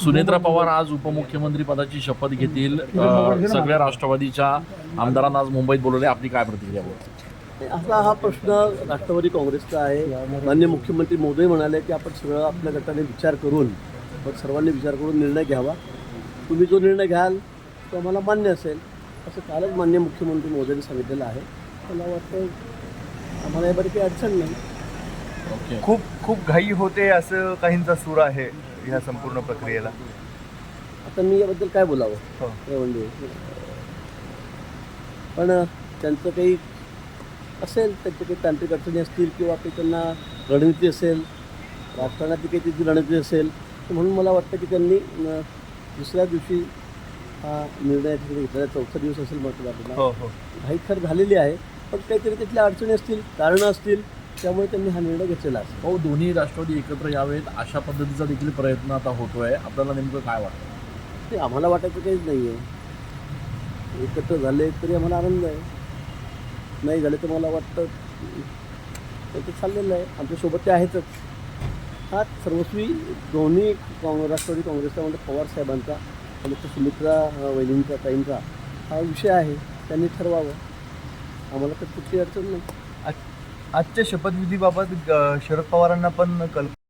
सुनेत्रा पवार आज उपमुख्यमंत्री पदाची शपथ घेतील. सगळ्या राष्ट्रवादीच्या आमदारांना आज मुंबईत बोलवले. आपली काय प्रतिक्रिया असा हा प्रश्न राष्ट्रवादी काँग्रेसचा आहे. मान्य मुख्यमंत्री मोदी म्हणाले की आपण सगळं आपल्या गटाने विचार करून मग सर्वांनी विचार करून निर्णय घ्यावा. तुम्ही जो निर्णय घ्याल तो आम्हाला मान्य असेल. असं कालच मान्य मुख्यमंत्री मोदींनी सांगितलेलं आहे. मला वाटतं आम्हाला यामध्ये काही अडचण नाही. खूप खूप घाई होते असं काहींचा सूर आहे ह्या संपूर्ण प्रक्रियेला. आता मी याबद्दल काय बोलावं? हो. हे म्हणजे पण त्यांचं काही असेल त्यांचे काही तांत्रिक अडचणी असतील किंवा काही त्यांना रणनीती असेल राजकारणाची काही त्याची रणनीती असेल तर म्हणून मला वाटतं की त्यांनी दुसऱ्या दिवशी हा निर्णय घेतलेला चौथा दिवस असेल मतदानाला हो हो. घाई खर झालेली आहे पण काहीतरी तिथल्या अडचणी असतील कारणं असतील त्यामुळे त्यांनी हा निर्णय घेतलेला असेल भाऊ दोन्ही राष्ट्रवादी एकत्र यावेत अशा पद्धतीचा देखील प्रयत्न आता होतोय. आपल्याला नेमकं काय वाटतं? ते आम्हाला वाटायचं काहीच नाही आहे एकत्र झाले तरी आम्हाला आनंद आहे. नाही झाले तर मला वाटतं ते चाललेलं आहे. आमच्यासोबत ते आहेतच. हा सर्वस्वी दोन्ही काँग्रेस राष्ट्रवादी काँग्रेसचा म्हणजे पवार साहेबांचा आणि सुमित्रा वहिनींचा ताईंचा हा विषय आहे. त्यांनी ठरवावं. आम्हाला तर कुठली अडचण नाही. आजच्या शपथविधीबाबत शरद पवारांना पण कल्प